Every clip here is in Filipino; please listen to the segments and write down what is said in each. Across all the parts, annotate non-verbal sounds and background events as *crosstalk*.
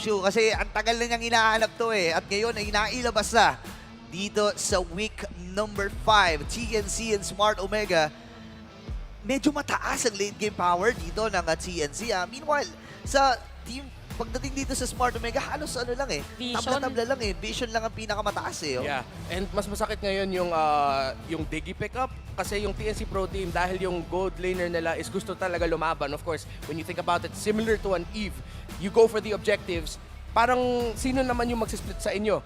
Shu, kasi ang tagal na niyang hinahanap to eh. At ngayon ay nailabas na dito sa week number 5. TNC and Smart Omega. Medyo mataas ang late game power dito ng uh, TNC. Ah. Meanwhile, sa team, pagdating dito sa Smart Omega, halos ano lang eh. Vision. Tabla-tabla lang eh. Vision lang ang pinakamataas eh. Oh. Yeah. And mas masakit ngayon yung ah, yung Diggy pickup kasi yung TNC Pro Team dahil yung gold laner nila is gusto talaga lumaban. Of course, when you think about it, similar to an Eve, you go for the objectives. Parang sino naman yung magsisplit sa inyo?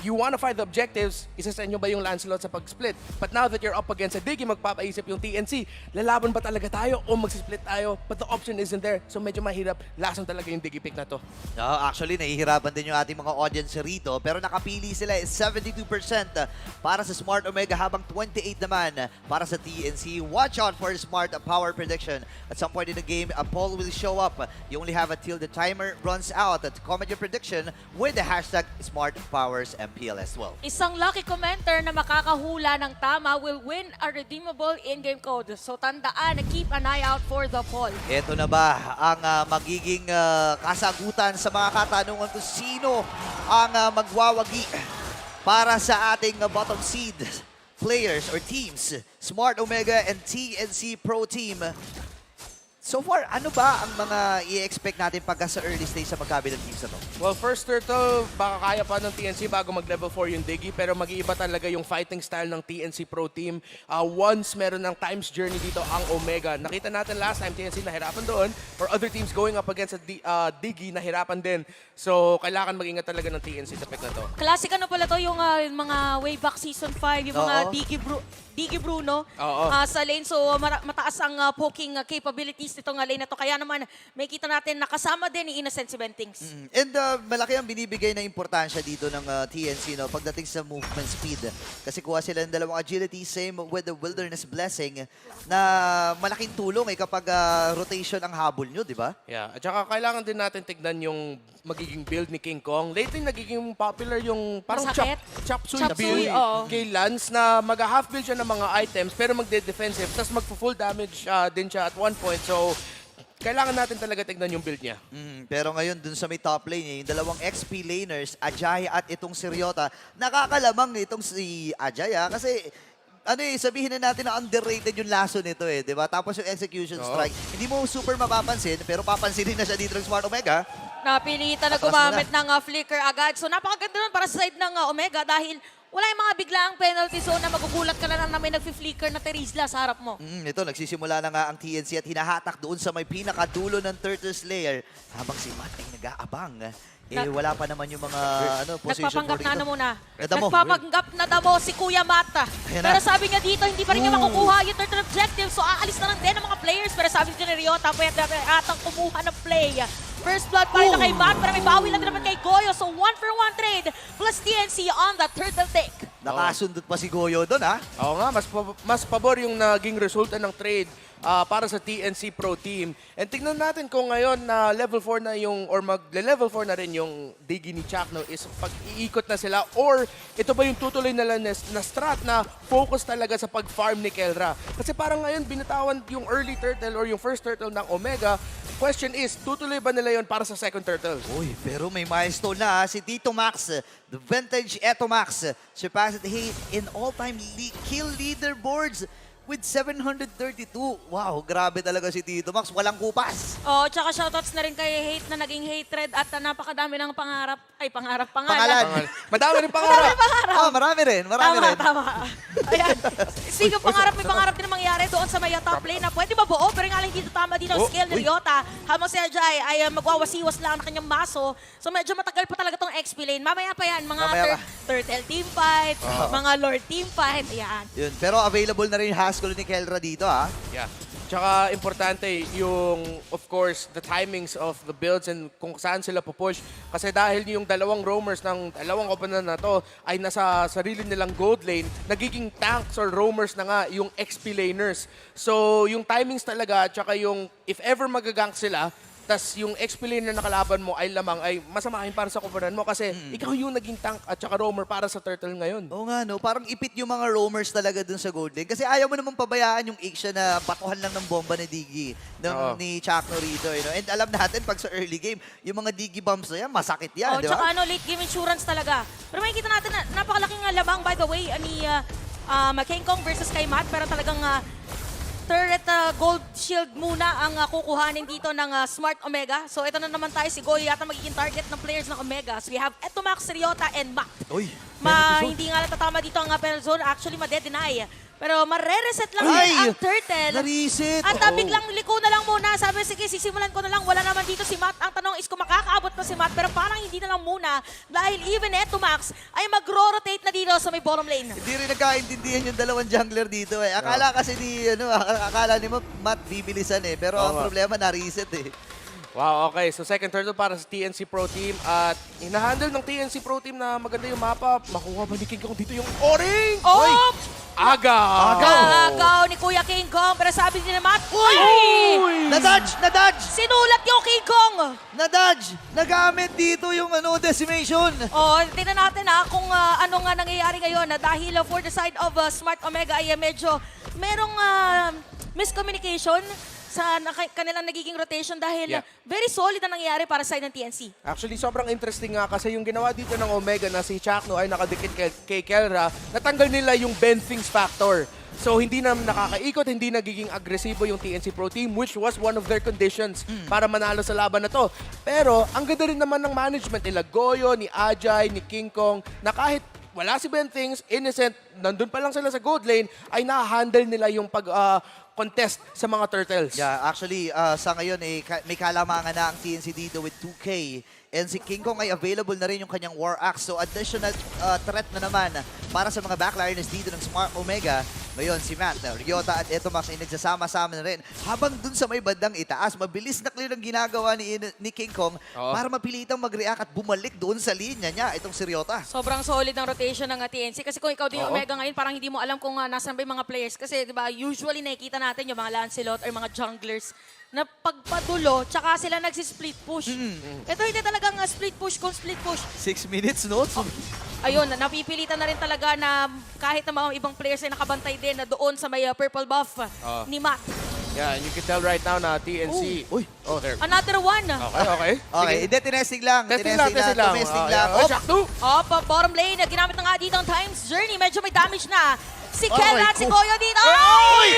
You want to find the objectives, isa sa inyo ba yung Lancelot sa pag-split? But now that you're up against a Diggy, magpapaisip yung TNC, lalaban ba talaga tayo o magsisplit tayo? But the option isn't there. So medyo mahirap. Lason talaga yung Diggy pick na to. No, actually, nahihirapan din yung ating mga audience rito. Pero nakapili sila is 72% para sa Smart Omega habang 28 naman para sa TNC. Watch out for Smart Power Prediction. At some point in the game, a poll will show up. You only have until the timer runs out to comment your prediction with the hashtag Smart MPL as well. Isang lucky commenter na makakahula ng tama will win a redeemable in-game code. So tandaan na keep an eye out for the poll. Ito na ba ang ah, magiging ah, kasagutan sa mga katanungan kung sino ang ah, magwawagi para sa ating ah, bottom seed players or teams, Smart Omega and TNC Pro Team. So far, ano ba ang mga i-expect natin pagka sa early stage sa magkabilang teams na to? Well, first turtle, baka kaya pa ng TNC bago mag-level 4 yung Diggy, pero mag-iiba talaga yung fighting style ng TNC Pro Team. Uh, once meron ng times journey dito ang Omega. Nakita natin last time, TNC nahirapan doon, or other teams going up against a Di- uh, Diggy, nahirapan din. So, kailangan mag-ingat talaga ng TNC sa pick na to. Classic ano pala to yung yung mga way back season 5, yung mga Oo. Diggy, Bru Diggy Bruno Oo. ah, sa lane. So mara- mataas ang ah, poking ah, capabilities nitong ah, lane na to. Kaya naman may kita natin nakasama din ni Innocent si Bentings. Mm. And uh, malaki ang binibigay na importansya dito ng uh, TNC no pagdating sa movement speed. Kasi kuha sila ng dalawang agility, same with the Wilderness Blessing na malaking tulong eh kapag uh, rotation ang habol nyo, di ba? Yeah, at saka kailangan din natin tignan yung magiging build ni King Kong. Lately, nagiging popular yung parang chop, Masakit? chop suey Chop build suey, oo. kay Lance na mag-half build siya ng mga items pero magde-defensive tapos magpo-full damage ah, din siya at one point. So, kailangan natin talaga tignan yung build niya. Mm, pero ngayon dun sa may top lane, eh, yung dalawang XP laners, Ajay at itong si Ryota, nakakalamang itong si Ajay ah, kasi ano eh, sabihin na natin na underrated yung laso nito eh, di ba? Tapos yung execution Oo. strike, hindi mo super mapapansin, pero papansinin na siya dito ng Smart Omega. Napilitan na Atras gumamit ng ah, flicker agad. So napakaganda nun para sa side ng ah, Omega dahil wala yung mga biglaang penalty zone na magugulat ka na lang na may nag-flicker na Terizla sa harap mo. Mm, ito, nagsisimula na nga ang TNC at hinahatak doon sa may pinakadulo ng Turtle Slayer habang si Matt ay nag-aabang. Eh, Na- wala pa naman yung mga ano, position Nagpapanggap na dito. ano muna. Eh, damo. Nagpapanggap na damo si Kuya Mata. Ayan Pero na. sabi niya dito, hindi pa rin niya makukuha yung turtle objective. So aalis na lang din ang mga players. Pero sabi ni Ryota, pwede atang kumuha ng play. First blood pa rin na kay Matt, pero may bawi lang din naman kay Goyo. So one for one trade plus TNC on the turtle take. Nakasundot pa si Goyo doon, ha? Oo nga, mas, pa- mas pabor yung naging resulta ng trade ah, para sa TNC Pro Team. And tignan natin kung ngayon na level 4 na yung, or mag-level 4 na rin yung Diggy ni Chakno is pag-iikot na sila or ito ba yung tutuloy na lang na, na strat na focus talaga sa pag-farm ni Kelra. Kasi parang ngayon binatawan yung early turtle or yung first turtle ng Omega. Question is, tutuloy ba nila yon para sa second turtle? Uy, pero may milestone na ha, si Tito Max. The vintage Eto Max surpassed Hate in all-time kill leaderboards with 732. Wow, grabe talaga si Tito Max. Walang kupas. Oh, tsaka shoutouts na rin kay Hate na naging hatred at uh, napakadami ng pangarap. Ay, pangarap, Pangalan. pangalan. Pangal- Madami rin *laughs* pangarap. Oh, marami rin, marami Tama, rin. tama. Ayan. Speaking of pangarap, may pangarap din mangyari doon sa may top lane na pwede mabuo, pero nga lang dito tama dito ang Oh, skill ni. Ryota. Habang si Ajay ay uh, magwawasiwas lang ng kanyang maso. So medyo matagal pa talaga tong XP lane. Mamaya pa yan, mga Mamaya tur- turtle team fight, mga lord team fight. Ayan. Yun, pero available na rin yung Haskell ni Kelra dito, ha? Yeah. Tsaka importante yung, of course, the timings of the builds and kung saan sila pupush. Kasi dahil yung dalawang roamers ng dalawang opponent na to ay nasa sarili nilang gold lane, nagiging tanks or roamers na nga yung XP laners. So yung timings talaga, tsaka yung if ever magagank sila, tas yung XP laner na kalaban mo ay lamang ay masamahin para sa koponan mo kasi ikaw yung naging tank at saka roamer para sa turtle ngayon. Oo nga, no? Parang ipit yung mga roamers talaga dun sa Gold Lane. Kasi ayaw mo namang pabayaan yung Ixia na batuhan lang ng bomba ni Diggy, ng, Oo. ni Chuck Norito. You know? And alam natin, pag sa early game, yung mga Diggy bombs na yan, masakit yan, Oh, di tsaka ba? ano, late game insurance talaga. Pero makikita natin na napakalaking uh, labang, by the way, uh, ni uh, King Kong versus kay Matt. Pero talagang uh, turret uh, gold shield muna ang uh, kukuhanin dito ng uh, Smart Omega. So ito na naman tayo, si Goyo yata magiging target ng players ng Omega. So we have Etomax, Ryota, and Matt. Uy, Ma, hindi nga natatama dito ang uh, penalty zone. Actually, ma-deny. Pero mare-reset lang Ay! din ang turtle. na-reset! At uh, Oo. biglang liko na lang muna. Sabi, sige, sisimulan ko na lang. Wala naman dito si Matt. Ang tanong is kung makakaabot pa si Matt. Pero parang hindi na lang muna. Dahil even Eto Max ay magro-rotate na dito sa may bottom lane. Hindi rin nagkaintindihan yung dalawang jungler dito eh. Akala kasi ni, ano, ak- akala ni Matt, Matt bibilisan eh. Pero ang problema, na-reset eh. Wow, okay. So second turtle para sa TNC Pro Team at hinahandle ng TNC Pro Team na maganda yung mapa. Makuha ba ni King Kong dito yung oring? Oh! Aga! Agaw ni Kuya King Kong. Pero sabi ni Matt, Uy! Na-dodge! Na-dodge! Sinulat yung King Kong! Na-dodge! Nagamit dito yung ano, decimation! Oh, tingnan natin ha kung ah, ano nga nangyayari ngayon na dahil ah, for the side of ah, Smart Omega ay ah, medyo merong ah, miscommunication sa naka- kanilang nagiging rotation dahil Yeah. ah, very solid ang nangyayari para sa side ng TNC. Actually, sobrang interesting nga kasi yung ginawa dito ng Omega na si Chakno ay nakadikit kay, kay Kelra, natanggal nila yung bend things factor. So, hindi na nakakaikot, hindi nagiging agresibo yung TNC Pro Team, which was one of their conditions para manalo sa laban na to. Pero, ang ganda rin naman ng management nila, Goyo, ni Ajay, ni King Kong, na kahit wala si Ben Things, innocent, nandun pa lang sila sa gold lane, ay na-handle nila yung pag ah, contest sa mga turtles. Yeah, actually, uh, sa ngayon, eh, may kalamangan na ang TNC dito with 2K. And si King Kong ay available na rin yung kanyang War Axe. So additional uh, threat na naman para sa mga backliners dito ng Smart Omega. Ngayon, si Matt, uh, Ryota at Etomax ay nagsasama-sama na rin. Habang dun sa may bandang itaas, mabilis na clear ang ginagawa ni, ni King Kong Oo. para mapilitang mag-react at bumalik doon sa linya niya, itong si Ryota. Sobrang solid ang rotation ng ah, TNC kasi kung ikaw din yung Oo. Omega ngayon, parang hindi mo alam kung uh, nasan ba yung mga players kasi 'di ba, usually nakikita natin yung mga Lancelot or mga junglers na pagpadulo, tsaka sila nagsi-split push. Ito hindi talagang uh, split push kung split push. Six minutes, no? So, ayun, napipilitan na rin talaga na kahit na mga ibang players ay nakabantay din na doon sa may uh, purple buff Ah. ni Matt. Yeah, and you can tell right now na TNC... Uy. Oh, there. Another one. Okay, okay. okay, hindi, tinesting lang. Testing lang, testing lang. Testing Oh, lang. yeah. Oh, Oh, two. Oh, pa bottom lane, ginamit na nga dito ang Times Journey. Medyo may damage na. Si Oh Kel my at si. Goyo dito. Ay!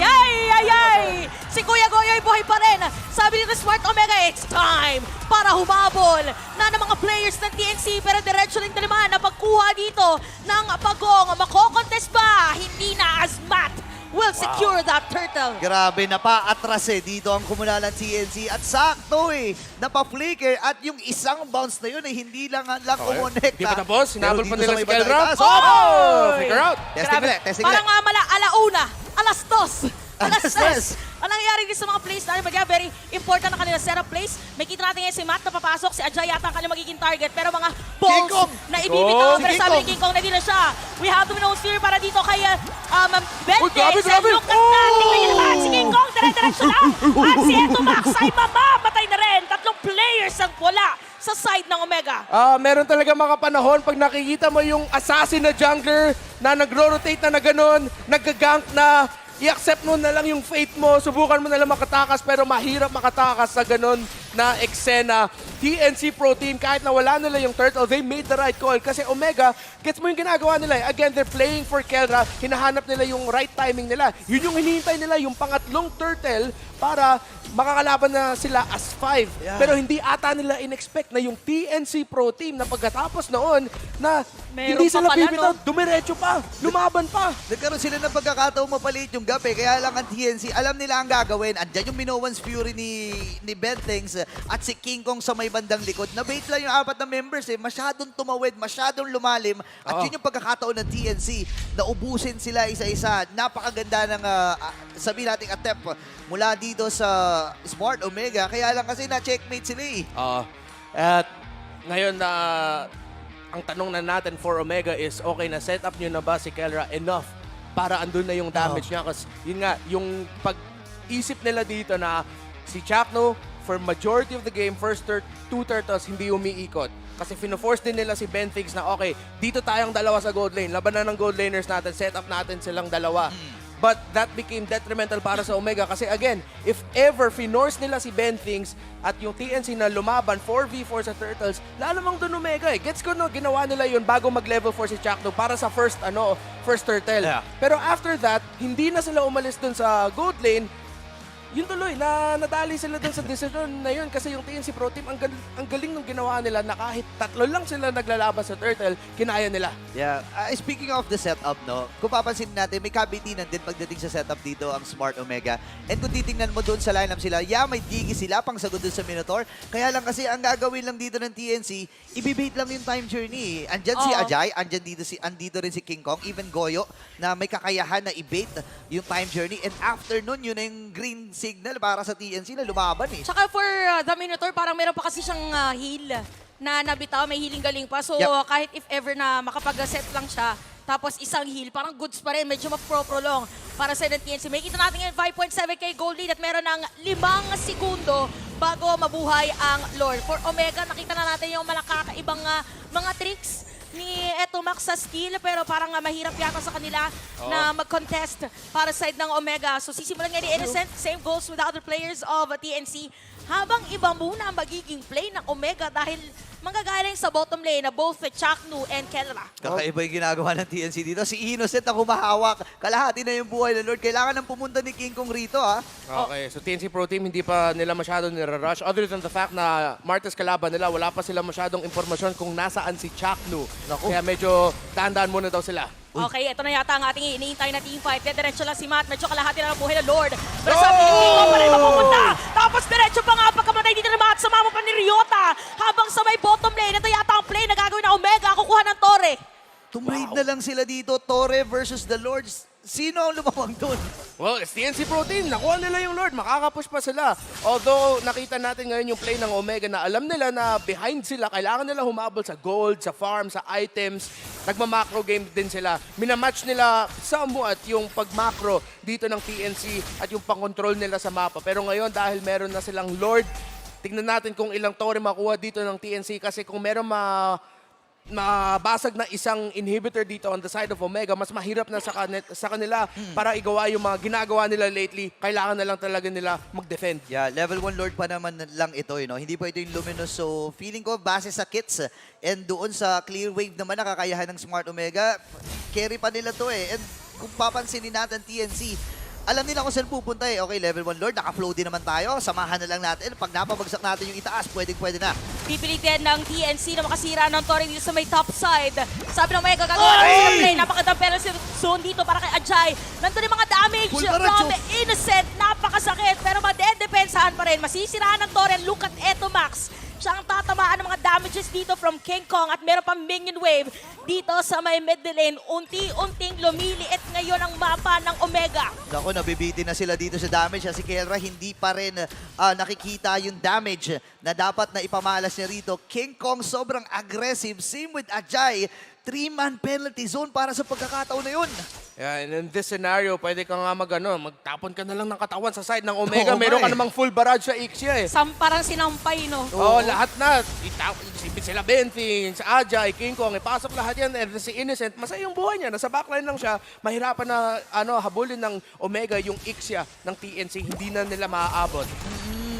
Ay, ay, ay! Si Kuya Goyo ay buhay pa rin. Sabi nito Smart Omega, it's time para humabol na ng mga players ng TNC. Pero diretso rin na naman na pagkuha dito ng pagong. Makokontest ba? Hindi na secure that turtle. Grabe, napa-atras eh. Dito ang kumunalan TNC. At sakto eh, napa-flicker. At yung isang bounce na yun eh, hindi lang lang Okay. kumonekta. Di pa tapos, hinabol pa nila sa si Kelra. itaas, Oh! Figure out. Testing Grabe. ulit, testing Parang ulit. nga mala, alauna, alas dos. *laughs* Alas Alas tres. tres. Ang nangyayari din sa mga plays na Magya, very important na kanila setup plays. May kita natin ngayon si Matt na papasok, si Ajay yata ang kanyang magiging target. Pero mga balls Kong! na ibibitaw. Kong! Pero Si sabi ni King Kong na na siya. We have to know steer para dito kay uh, um, Bente. Uy, grabe, grabe! Look at that. Tingnan niyo naman si King Kong. Dire-diretso na. *laughs* At si Eto Max ay mamamatay na rin. Tatlong players ang wala sa side ng Omega. Ah, meron talaga mga panahon pag nakikita mo yung assassin na jungler na nagro-rotate na na ganun, nag-gank na, i-accept mo na lang yung fate mo, subukan mo na lang makatakas pero mahirap makatakas sa ganun na eksena. TNC Pro Team, kahit na wala nila yung turtle, they made the right call kasi Omega, gets mo yung ginagawa nila. eh. Again, they're playing for Kelra, hinahanap nila yung right timing nila. Yun yung hinihintay nila, yung pangatlong turtle para makakalaban na sila as five. Yeah. Pero hindi ata nila in-expect na yung TNC Pro Team na pagkatapos noon na Meron hindi sila bibitaw, no? dumiretso pa, lumaban pa. Nagkaroon sila ng pagkakataon mapalit yung eh. Kaya lang ang TNC, alam nila ang gagawin. Andyan yung Minowan's Fury ni, ni Bentings at si King Kong sa may bandang likod. Nabait lang yung apat na members eh. Masyadong tumawid, masyadong lumalim. At Oo. yun yung pagkakataon ng TNC na ubusin sila isa-isa. Napakaganda ng, uh, sabihin natin, attempt mula dito sa Smart Omega. Kaya lang kasi na-checkmate sila eh. Ah, at ngayon na ang tanong na natin for Omega is, okay na set up nyo na ba si Kelra enough para andun na yung damage niya? Kasi yun nga, yung pag-isip nila dito na si Chapno, for majority of the game, first tur- two turtles hindi umiikot. Kasi fino-force din nila si Ben Figs na, okay, dito tayong dalawa sa gold lane. Labanan ng gold laners natin, set up natin silang dalawa. But that became detrimental para sa Omega kasi again, if ever finorce nila si Ben Things at yung TNC na lumaban 4v4 sa Turtles, lalo mang dun Omega eh. Gets ko no, ginawa nila yun bago mag-level 4 si Chakno para sa first ano, first Turtle. Yeah. Pero after that, hindi na sila umalis dun sa gold lane. Yun tuloy, na nadali sila dun sa decision na yun kasi yung TNC Pro Team, ang, gal- ang galing nung ginawa nila na kahit tatlo lang sila naglalaban sa Turtle, kinaya nila. Yeah. Uh, speaking of the setup, no, kung papansin natin, may kabitinan din pagdating sa setup dito ang Smart Omega. And kung titingnan mo doon sa lineup sila, yeah, may digi sila pang sagot doon sa Minotaur. Kaya lang kasi ang gagawin lang dito ng TNC, ibibait lang yung time journey. eh. Andyan si Oo. Ajay, andyan dito si andito rin si King Kong, even Goyo na may kakayahan na i-bait yung time journey. And after nun, yun na yung green signal para sa TNC na lumaban eh. Tsaka for uh, the Minotaur, parang meron pa kasi siyang uh, heal na nabitaw, may healing galing pa. So Yep. kahit if ever na makapag-set lang siya, tapos isang heal, parang goods pa rin, medyo mapro-prolong para sa TNC. May kita natin ngayon 5.7k gold lead at meron ng limang segundo bago mabuhay ang Lord. For Omega, nakita na natin yung malakakaibang uh, mga tricks ni Etomax sa skill pero parang uh, mahirap yata sa kanila na mag-contest para side ng Omega. So sisimulan nga ni Innocent, same goes with the other players of TNC. Habang iba muna ang magiging play ng Omega dahil manggagaling sa bottom lane na both Chaknu and Kelra. Kakaiba yung ginagawa ng TNC dito. Si Innocent na humahawak. Kalahati na yung buhay ng Lord. Kailangan nang pumunta ni King Kong rito, ha? Okay, so TNC Pro Team hindi pa nila masyado nire-rush other than the fact na Martes kalaban nila, wala pa sila masyadong impormasyon kung nasaan si Chaknu. Naku. Kaya medyo dahan-dahan muna daw sila. Okay, ito na yata ang ating iniintay na team fight. Diretso lang si Matt. Medyo kalahati na ng buhay ng Lord. Pero sabi ni Kiko pa rin mapupunta. Tapos diretso pa nga pagkamatay dito na Matt. Sumama pa ni Ryota. Habang sa may bottom lane. Ito yata ang play na gagawin ng Omega. Kukuha ng Torre. Tumraid na lang sila dito. Torre versus the Lords. Sino ang lumawang doon? Well, it's TNC Pro Team. Nakuha nila yung Lord. Makakapush pa sila. Although, nakita natin ngayon yung play ng Omega na alam nila na behind sila, kailangan nila humabol sa gold, sa farm, sa items. Nagma-macro game din sila. Minamatch nila somewhat yung pag-macro dito ng TNC at yung pang-control nila sa mapa. Pero ngayon, dahil meron na silang Lord, tignan natin kung ilang tore makuha dito ng TNC kasi kung meron ma mabasag na isang inhibitor dito on the side of Omega, mas mahirap na sa, kanet, sa kanila para igawa yung mga ginagawa nila lately. Kailangan na lang talaga nila mag-defend. Yeah, level 1 Lord pa naman lang ito, you know? hindi pa ito yung Luminous. So, feeling ko, base sa kits and doon sa clear wave naman na kakayahan ng Smart Omega, carry pa nila to eh. And kung papansinin natin TNC, alam nila kung saan pupunta eh. Okay, level 1 Lord, naka-flow din naman tayo. Samahan na lang natin. Pag napabagsak natin yung itaas, pwedeng-pwede na. Pipilitin ng TNC na makasira ng Torre dito sa may top side. Sabi ng Omega, gagawa ng isang play. Napakagandang penalty zone dito para kay Ajay. Nandun yung mga damage Full from. Innocent. Napakasakit pero madedepensahan pa rin. Masisiraan ng Torre. Look at Eto Max. Siya ang tatamaan ng mga damages dito from King Kong at meron pang minion wave dito sa may mid lane. Unti-unting lumiliit ngayon ang mapa ng Omega. Naku, nabibitin na sila dito sa damage. Si Kelra hindi pa rin ah, nakikita yung damage na dapat na ipamalas niya rito. King Kong sobrang aggressive. Same with Ajay. Three-man penalty zone para sa pagkakataon na yun. Yeah, and in this scenario, pwede ka nga mag, ano, magtapon ka na lang ng katawan sa side ng Omega. Oo Meron ka eh. namang full barrage sa Ixia eh. Sam, parang sinampay, no? Oo, lahat na. Ita- si sila Benting, si Ajay, King Kong, ipasok lahat yan. And si Innocent, masaya yung buhay niya. Nasa backline lang siya. Mahirapan na ano, habulin ng Omega yung Ixia ng TNC. Hindi na nila maaabot.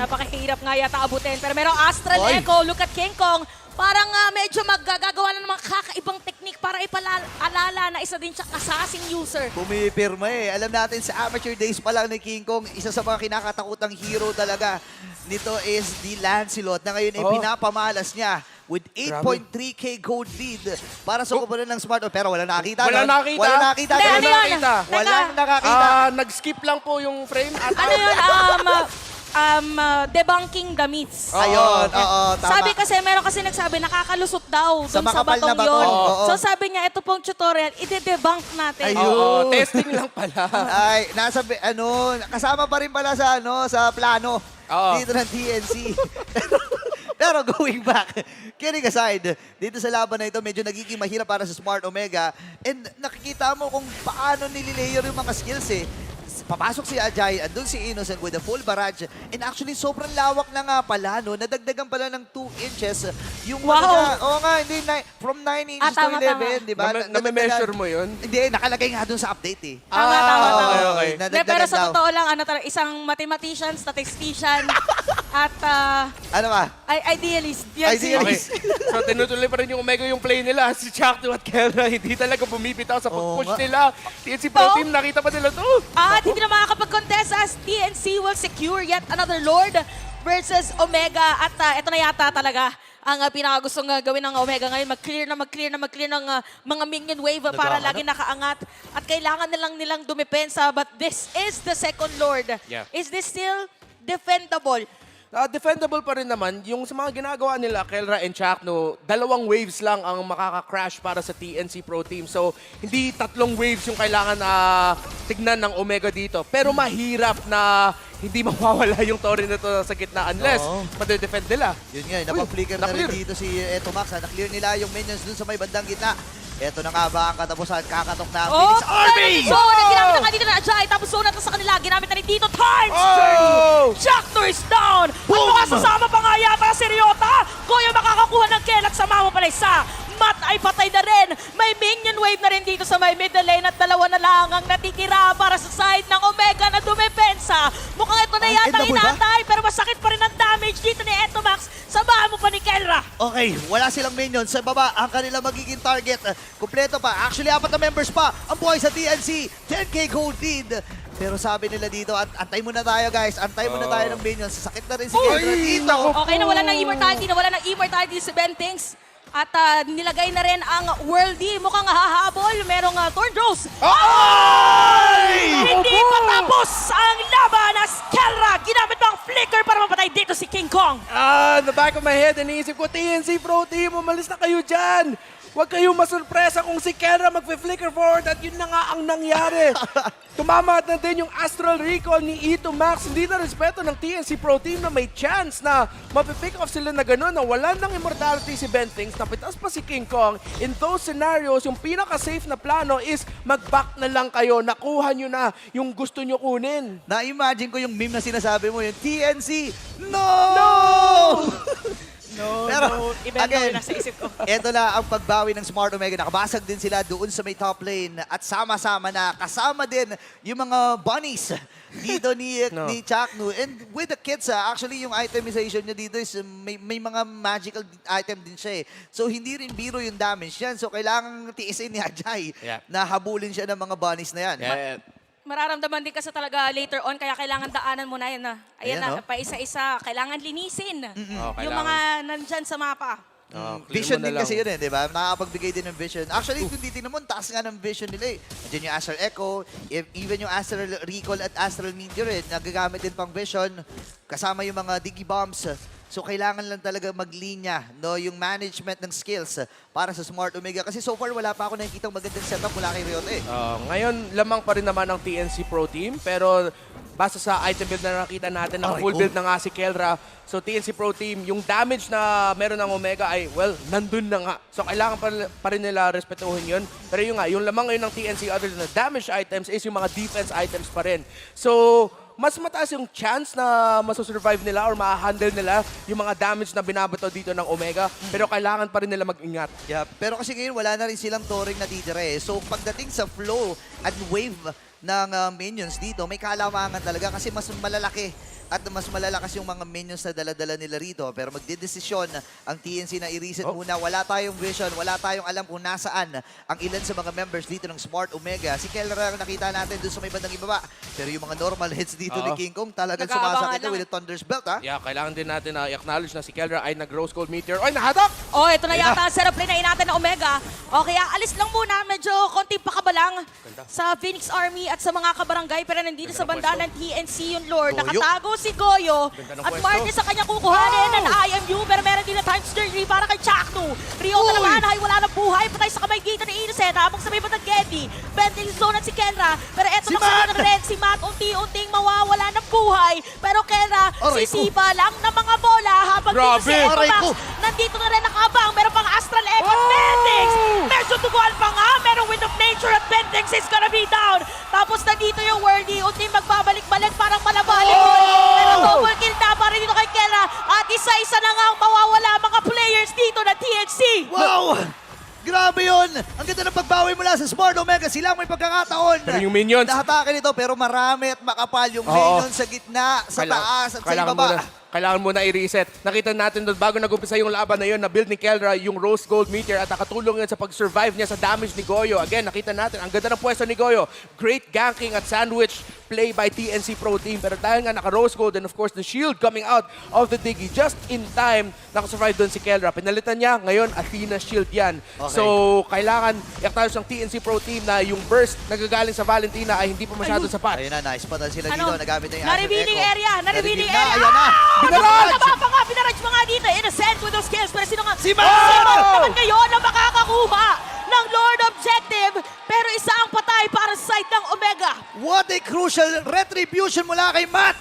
Napakahirap nga yata abutin. Pero merong Astral Oy. Echo. Look at King Kong. Parang ah, medyo maggagawa na ng mga kakaibang teknik para ipaalala na isa din siya kasasing user. Pumipirma eh. Alam natin sa amateur days pa lang ni King Kong, isa sa mga kinakatakutang hero talaga nito is the Lancelot na ngayon ay Oo. pinapamalas niya with 8.3k gold lead para sa kupunan ng Smart. Pero wala nakakita. Wala no? nakita. Wala nakita. Hindi, Wala. Teka. Walang nakakita. Ah, nag-skip lang po yung frame. At Ano yun? Um, ah, *laughs* um, ah, debunking the myths. Ah, Ayun, oo, tama. Sabi kasi, meron kasi nagsabi, nakakalusot daw Sa dun sa, makapal na batong bato, yun. oo. So sabi niya, ito pong tutorial, ide-debunk natin. Ayun. Oo, testing lang pala. *laughs* Ay, nasa bi- ano, kasama pa rin pala sa ano, sa plano Oo. dito ng TNC. *laughs* Pero going back, kidding aside, dito sa laban na ito, medyo nagiging mahirap para sa Smart Omega. And nakikita mo kung paano nililayer yung mga skills eh. Papasok si Ajay, andun si Innocent with a full barrage. And actually, sobrang lawak na nga pala, no? Nadagdagan pala ng 2 inches. Yung Wow! ano oo nga, hindi, from 9 inches Ah, tama, to 11, tama. di ba? Name- Na- name-measure mo yun? Hindi, nakalagay nga dun sa update eh. Tama, tama, Ah, tama. okay, okay. Nadagdagan pero sa totoo lang, ano talaga, isang mathematician, statistician, *laughs* at ah, Ano ba? i- idealist. Yan si Idealist. Okay. So tinutuloy pa rin yung Omega yung play nila. Si Chakto at Kelra hindi talaga bumibitaw sa Oo pag-push nga. nila. TNC Pro Oo. Team, nakita pa nila to. At hindi na makakapag-contest as TNC will secure yet another Lord versus Omega. At ah, ito na yata talaga ang uh, pinakagustong uh, gawin ng Omega ngayon. Mag-clear na, mag-clear na, mag-clear ng ah, mga minion wave ah, para Naghahanap. lagi nakaangat. At kailangan nilang nilang dumepensa. But this is the second Lord. Yeah. Is this still defendable? Ah, defendable pa rin naman. Yung sa mga ginagawa nila, Kelra and Chakno, dalawang waves lang ang makaka-crash para sa TNC Pro Team. So, hindi tatlong waves yung kailangan na tignan ng Omega dito. Pero mahirap na hindi *laughs* mawawala yung Tori na to sa gitna unless Oo. madedefend nila. Yun nga, napag-flicker na rin na-clear. dito si Eto Max. ha. Na-clear nila yung minions dun sa may bandang gitna. Eto na nga ba ang katapusan? Kakatok na ang Phoenix Army! So, ginamit na nga dito na Ajay. Tapos zone na sa kanila. Ginamit na rin dito. Times Oh! Shacktor is down! At makasasama pa nga yata si Ryota! Kuya makakakuha ng kill at sama mo pala isa. Matt ay patay na rin. May minion wave na rin dito sa may middle lane at dalawa na lang ang natitira para sa side ng Omega na dumepensa. Mukhang ito na Ay, yata ba? inatay pero masakit pa rin ang damage dito ni Etomax. Samahan mo pa ni Kelra. Okay, wala silang minions. Sa baba, ang kanila magiging target. Kumpleto pa. Actually, apat na members pa. Ang buhay sa TNC. 10k gold lead. Pero sabi nila dito, at antay muna tayo guys. Antay muna tayo ng minions. Sakit na rin si Kendra dito. Okay, nawala ng immortality, nawala ng immortality si Bentings. At ah, nilagay na rin ang Worldy. Mukhang hahabol. Merong uh, Thorn Rose. Hindi pa tapos ang laban as Kelra. Ginamit ang flicker para mapatay dito si King Kong. Ah, in the back of my head, iniisip ko, TNC Pro Team, umalis na kayo dyan. Huwag kayong masurpresa kung si Kelra magpe-flicker forward at yun na nga ang nangyari. *laughs* Tumama na din yung Astral Recall ni Ito Max. Hindi na respeto ng TNC Pro Team na may chance na mapipick off sila na gano'n na wala ng immortality si Bentings. Napitas pa si King Kong. In those scenarios, yung pinaka-safe na plano is mag-back na lang kayo. Nakuha nyo na yung gusto nyo kunin. Na-imagine ko yung meme na sinasabi mo, yung TNC, no! No! *laughs* Pero, Iba again, yung nasa isip ko. *laughs* Ito na ang pagbawi ng Smart Omega. Nakabasag din sila doon sa may top lane. At sama-sama na, kasama din yung mga bunnies dito ni, *laughs* No. ni Chaknu. And with the kids, ah, actually yung itemization niya dito is um, may, may mga magical item din siya eh. So hindi rin biro yung damage yan. So kailangan tiisin ni Ajay Yeah. na habulin siya ng mga bunnies na yan. Yeah, Mararamdaman din kasi talaga later on, kaya kailangan daanan mo na yan. Na. Ayan, Ayan, na, oh. pa isa-isa. Kailangan linisin Oh, yung kailangan. mga nandyan sa mapa. Oh, vision din kasi yun eh, di ba? Nakakapagbigay din ng vision. Actually, kung titignan mo, taas nga ng vision nila eh. Nandiyan yung Astral Echo, even yung Astral Recall at Astral Meteor eh, nagagamit din pang vision. Kasama yung mga Digi Bombs. So, kailangan lang talaga maglinya, no, yung management ng skills para sa Smart Omega. Kasi so far, wala pa ako nakikita magandang setup mula kay Riot eh. Uh, ngayon, lamang pa rin naman ang TNC Pro Team. Pero basta sa item build na nakita natin, naka full build na nga si Kelra. So TNC Pro Team, yung damage na meron ng Omega ay, well, nandun na nga. So kailangan pa, pa rin nila respetuhin yun. Pero yun nga, yung lamang ngayon ng TNC other than the damage items is yung mga defense items pa rin. So, mas mataas yung chance na masosurvive nila or ma-handle nila yung mga damage na binabato dito ng Omega. Pero kailangan pa rin nila mag-ingat. Yeah, pero kasi ngayon wala na rin silang touring na titira eh. So pagdating sa flow at wave ng uh, minions dito, may kalamangan talaga kasi mas malalaki at mas malalakas yung mga minions na dala-dala nila rito. Pero magdidesisyon ang TNC na i-reset Oh. muna. Wala tayong vision, wala tayong alam kung nasaan ang ilan sa mga members dito ng Smart Omega. Si Kelra ang nakita natin doon sa may bandang ibaba. Pero yung mga normal hits dito ni Oo. King Kong talagang sumasakit na with the Thunder's Belt ha. Yeah, kailangan din natin na i-acknowledge na si Kelra ay nag-Rose Gold Meteor. Oy, nahatak! Oh, ito na yata ang setup play na inatin ng Omega. Okay, alis lang muna. Medyo konting pakabalang sa Phoenix Army at sa mga kabarangay. Pero nandito Ganda sa banda ng TNC yung Lord. Goyo. Nakatago si Goyo. Ng At. Marty sa kanya kukuhanin ng IMU. Pero meron din na times 30 para kay Chaknu. Ryota naman ay wala ng buhay. Patay sa kamay dito ni Innocent. Habang sa may batang Geddy. Bending zone at si Kenra. Pero eto Si na sunod Matt! na rin. Si Matt unti-unting mawawala ng buhay. Pero Kenra, Aray ko. sisipa lang ng mga bola habang dito si Grabe! Eto Aray Max. ko. Nandito na rin nakabang. Meron pang Astral Echo at Oh! Bendix. Medyo tuguan pa nga. Merong Wind of Nature at Bendix is gonna be down. Tapos nandito yung Worldy. Ultima Isa-isa na nga ang mawawala mga players dito na THC. Wow! Grabe yun! Ang ganda ng pagbawi mula sa Smart Omega. Sila may pagkakataon. Pero yung minions- Nahatakin ito pero marami at makapal yung Oo. minions sa gitna, sa Kailangan- taas at sa kailangan ibaba. muna kailangan muna i-reset. Nakita natin doon bago nag-umpisa yung laban na yun, na-build ni Kelra yung Rose Gold Meteor at nakatulong yun sa pag-survive niya sa damage ni Goyo. Again, nakita natin, ang ganda ng pwesto ni Goyo. Great ganking at sandwich play by TNC Pro Team. Pero dahil nga naka-Rose Gold and of course the shield coming out of the Diggy just in time, nakasurvive doon si Kelra. Pinalitan niya, ngayon Athena Shield yan. Okay. So, kailangan i-acknowledge ng TNC Pro Team na yung burst na gagaling sa Valentina ay hindi pa masyado sapat. Ayun na, nice patan sila Ano? dito. Nagamit na yung Naribining area, naribining na, area. Ayan na. Binaraj! Pa nga, binaraj nga dito. Innocent with those kills. Pero sino nga? Si Matt! Si Matt naman ngayon ang makakakuha ng Lord Objective. Pero isa ang patay para sa side ng Omega. What a crucial retribution mula kay Matt!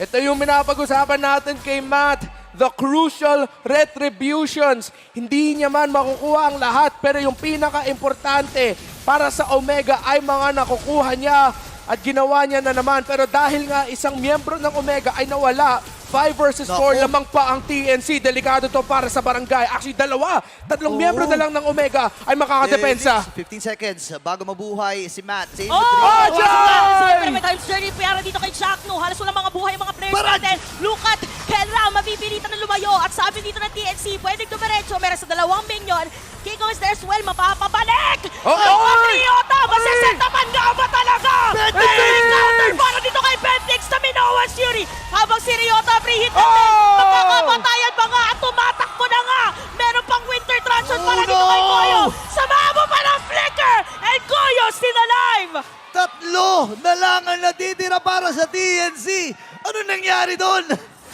Ito yung minapag-usapan natin kay Matt. The crucial retributions. Hindi niya man makukuha ang lahat, pero yung pinaka-importante para sa Omega ay mga nakukuha niya at ginawa niya na naman. Pero dahil nga isang miyembro ng Omega ay nawala, 5 versus 4 Naku. lamang pa ang TNC. Delikado to para sa barangay. Actually, dalawa. Tatlong Oo. miyembro na lang ng Omega ay makakadepensa. Yes, 15 seconds bago mabuhay si Matt. Sa Oh! Oh, Wala Jai! Siyempre may times journey para dito kay Jackno. Halos walang mga buhay ang mga players Barad! natin. Lukat, Kelra, mapipilitan na lumayo. At sabi dito ng TNC, pwedeng dumiretso. Meron sa dalawang minion. Kiko is there as well, mapapabalik! Oh, Ang oh! Patriota, masasetapan nga ba talaga? Bentix! May encounter para dito kay Bentix na Minowan's Fury. Habang si Ryota, free hit na Oh! din. Magkakamatayan pa nga at tumatakbo na nga. Meron pang winter transition Oh, para dito kay no! Goyo. Samahan mo pa ng flicker! And Goyo still alive! Tatlo na lang ang natitira para sa TNC. Ano nangyari doon?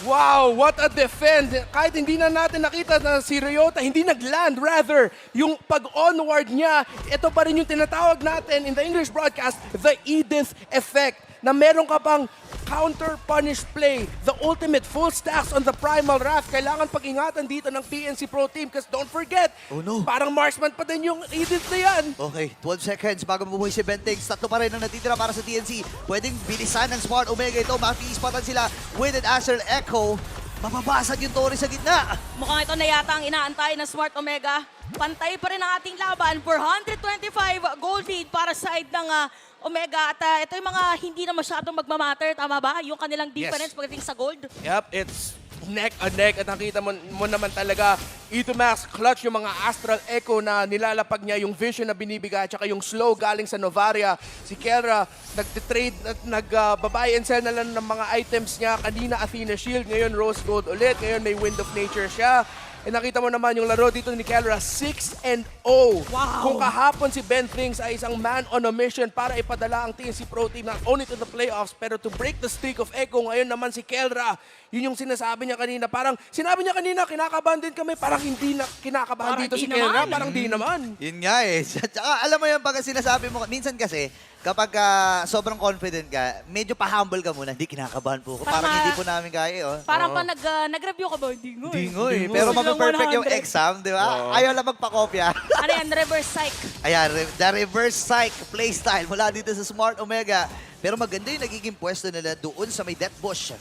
Wow, what a defend! Kahit hindi na natin nakita na si Ryota, hindi nag-land. Rather, yung pag-onward niya, ito pa rin yung tinatawag natin in the English broadcast, the Edith effect. Na meron ka pang counter-punish play, the ultimate full stacks on the Primal Wrath. Kailangan pag-ingatan dito ng TNC Pro Team because don't forget, Oh, no. parang marksman pa din yung Edith na yan. Okay, 12 seconds bago mabuhay si Bentix. Tatlo pa rin ang natitira para sa TNC. Pwedeng bilisan ng Smart Omega ito. Maki-spotan sila with an Azure Echo. Mababasag yung Tori sa gitna. Mukhang ito na yata ang inaantay ng Smart Omega. Pantay pa rin ang ating laban. 425 gold lead para side ng ah, Omega. At ah, ito yung mga hindi na masyadong magmamatter. Tama ba? Yung kanilang difference pagdating sa gold. Yep, it's neck and neck at nakita mo, mo naman talaga Ito Max clutch yung mga Astral Echo na nilalapag niya yung vision na binibigay at saka yung slow galing sa Novaria. Si Kelra nag-trade at nag-buy and sell na lang ng mga items niya. Kanina Athena Shield, ngayon Rose Gold ulit, ngayon may Wind of Nature siya. E nakita mo naman yung laro dito ni Kelra 6 and 0. Wow. Kung kahapon si Ben Things ay isang man on a mission para ipadala ang TNC Pro Team not only to the playoffs pero to break the streak of Echo. Ngayon naman si Kelra, yun yung sinasabi niya kanina. Parang sinabi niya kanina, kinakabahan din kami. Parang hindi na kinakabahan Parang dito di si Kelra. naman. Parang di naman. Yun nga eh. *laughs* Tsaka alam mo yung pag sinasabi mo, minsan kasi, kapag ah, sobrang confident ka, medyo pa-humble ka muna. Hindi, kinakabahan po ako. Parang Parang, hindi po namin kaya oh. Parang pa nag, ah, nag-review ka ba? Hindi nga eh. Hindi nga eh. Pero nga. mape-perfect yung 100. exam, di ba? Ayaw lang magpakopya. *laughs* ano yan? Reverse psych. Ayan, re- the reverse psych playstyle mula dito sa Smart Omega. Pero maganda yung nagiging pwesto nila doon sa may Death Bush.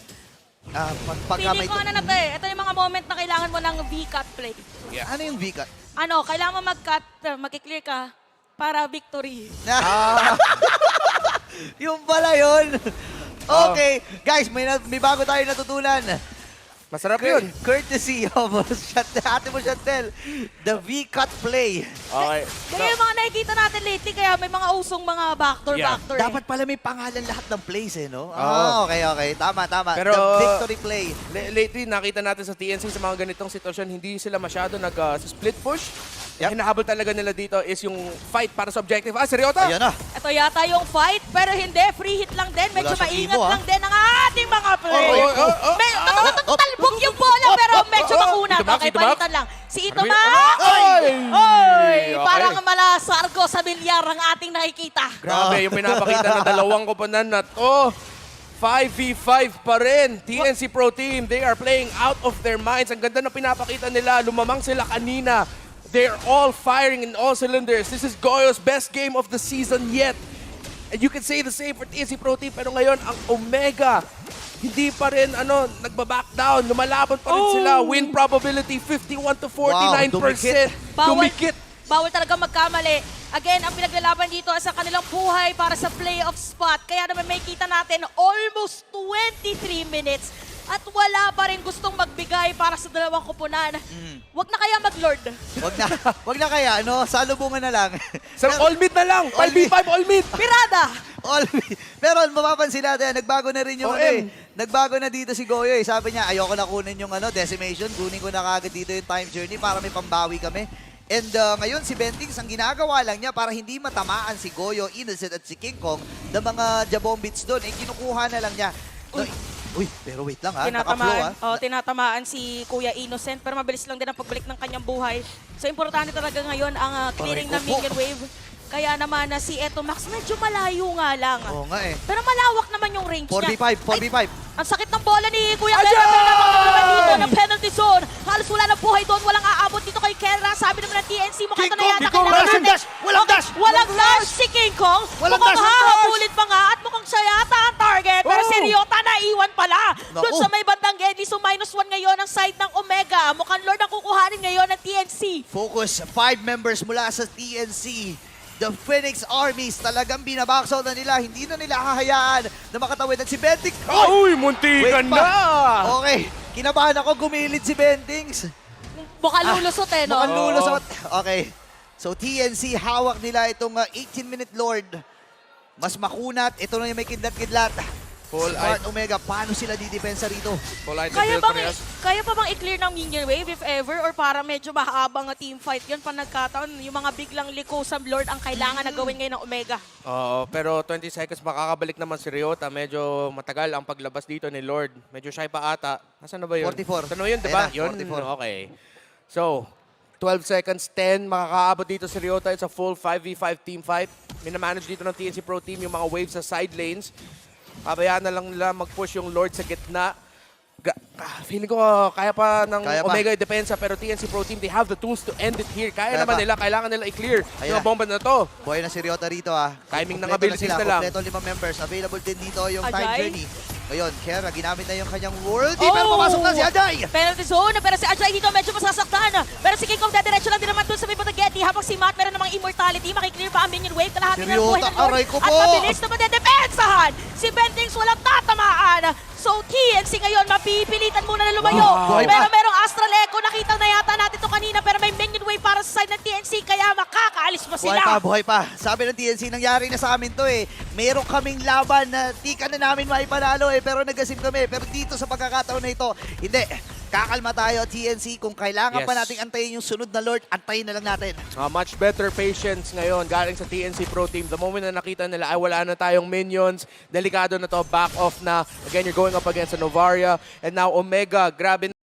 Ah, pag, pagka may... Feeling ko ano na to eh. Ito yung mga moment na kailangan mo ng V-cut play. Ano yung V-cut? Ano, kailangan mo mag-cut, uh, mag-clear ka para victory. Ah. *laughs* yung pala yun. Okay, guys, may, na- may bago tayo natutunan. Masarap Cur- yun. Courtesy *laughs* of ate mo Chantel, the V-cut play. Okay. Kaya yung mga nakikita natin lately, kaya may mga usong mga backdoor, Yeah. backdoor. Dapat pala may pangalan lahat ng plays eh, no? Ah, okay, okay. Tama, tama. Pero- the victory play. Lately, nakita natin sa TNC sa mga ganitong sitwasyon, hindi sila masyado nag-split push. Yep. Hinahabol talaga nila dito is yung fight para sa objective. Ah, si Ryota! Ayan na. Ito yata yung fight, pero hindi. Free hit lang din. Medyo Wala siyang maingat imo, ah. lang din ang ating mga players. Oh, oh, oh, May, oh, oh, talbog yung bola, oh, pero medyo makunat. Ito, Max, Okay, ito, Max. palitan lang. Si Ito Ay! Max! Ay! Oy! Okay. Parang mala sargo sa bilyar ang ating nakikita. Grabe, yung pinapakita ng dalawang koponan na to. 5v5 pa rin. TNC Pro Team, they are playing out of their minds. Ang ganda na pinapakita nila. Lumamang sila kanina. They're all firing in all cylinders. This is Goyo's best game of the season yet. And you can say the same for TNC Pro Team. Pero ngayon, ang Omega, hindi pa rin ano, nagba-back down. Lumalaban pa rin Oh. sila. Win probability 51 to 49%. dumikit. Bawal, Dumikit. bawal talaga magkamali. Again, ang pinaglalaban dito ay sa kanilang buhay para sa playoff spot. Kaya naman may kita natin almost 23 minutes at wala pa rin gustong magbigay para sa dalawang kupunan. Mm. Wag na kaya mag-lord. Wag na, *laughs* wag na kaya, ano, salubungan na lang. *laughs* Sir, all mid na lang. 5v5 all mid. Pirada! All *laughs* Pero mapapansin natin, nagbago na rin yung ano eh. Nagbago na dito si Goyo eh. Sabi niya, ayoko na kunin yung ano, decimation. Kunin ko na kagad dito yung time journey para may pambawi kami. And uh, ngayon si Bentings, ang ginagawa lang niya para hindi matamaan si Goyo, Innocent at si King Kong ng mga jabombits doon, eh kinukuha na lang niya. Uy, uy pero wait lang ha, naka-flow ha. Tinatamaan, oh, tinatamaan si Kuya Innocent pero mabilis lang din ang pagbalik ng kanyang buhay. So importante talaga ngayon ang ah, clearing ng minion wave. Kaya naman na si Eto Max medyo malayo nga lang. Oo nga eh. Pero malawak naman yung range niya. 4v5, 4v5. Ang sakit ng bola ni Kuya! Kera. Pero naman dito ng penalty zone. Halos wala na buhay doon. Walang aabot dito kay Kera. Sabi naman ng TNC, mukhang ito King na Kong, yata King Kong, kailangan walang dash! Walang dash! Walang dash si King Kong. Walang mukhang dash, walang hahabulin pa nga at mukhang siya yata ang target. Pero Oh! si Ryota naiwan pala. Doon Naku. sa may bandang Geddy. So minus one ngayon ang side ng Omega. Mukhang Lord ang kukuhanin ngayon ng TNC. Focus, five members mula sa TNC. The Phoenix Armies talagang binabaksaw na nila. Hindi na nila hahayaan na makatawid. At si Bentings, Uy, muntikan na. Okay, kinabahan ako, gumilid si Bentings. Mukhang lulusot eh, no? Mukhang lulusot. Okay, so TNC, hawak nila itong 18-minute Lord. Mas makunat, ito na yung may kidlat-kidlat. Full Smart Omega, paano sila didepensa rito? Full item Kaya build bang, parehas. kaya pa bang i-clear ng minion wave if ever or para medyo mahabang nga team fight yun pa nagkataon yung mga biglang liko sa Lord ang kailangan na gawin ngayon ng Omega. Oo, pero 20 seconds makakabalik naman si Ryota. Medyo matagal ang paglabas dito ni Lord. Medyo shy pa ata. Nasaan na ba yun? 44. Saan na yun, di ba? Yun, na, 44. okay. So, 12 seconds, 10. Makakaabot dito si Ryota. It's a full 5v5 team fight. Minamanage dito ng TNC Pro Team yung mga waves sa side lanes. Pabayaan na lang nila mag-push yung Lord sa gitna. Ga- ah, feeling ko ah, kaya pa ng Kaya pa. Omega i-depensa pero TNC Pro Team, they have the tools to end it here. Kaya, Kaya naman pa. nila, kailangan nila i-clear Ayan. yung bomba na to. Buhay na si Ryota rito ah. Timing ng Kompleto abilities sila, na lang. Kompleto lima members. Available din dito yung time Ajay. journey. Ngayon, Kera, ginamit na yung kanyang world. Pero Oh! papasok na si Ajay! Penalty zone, pero si Ajay dito medyo masasaktan. Pero si King Kong dediretso lang din naman dun sa may Batageti habang si Matt meron namang immortality. Makiklear pa ang minion wave. Na ang buhay Seryosa, ng Lord. At mabilis na madedepensahan. Si Bentings walang tatamaan. So TNC ngayon mapipilitan muna na lumayo. Wow. Buhay Pero merong Astral Echo. Nakita na yata natin to kanina pero may minion wave para sa side ng TNC kaya makakaalis pa Buhay sila. pa, buhay pa. Sabi ng TNC, nangyari na sa amin to eh. Meron kaming laban na di ka na namin maipanalo eh, pero nagasim kami. Pero dito sa pagkakataon na ito, hindi. Kakalma tayo, TNC. Kung kailangan pa Yes. nating antayin yung sunod na Lord, antayin na lang natin. Uh, much better patience ngayon galing sa TNC Pro Team. The moment na nakita nila ay wala na tayong minions, delikado na to, back off na. Again, you're going up against a Novaria. And now Omega, grabe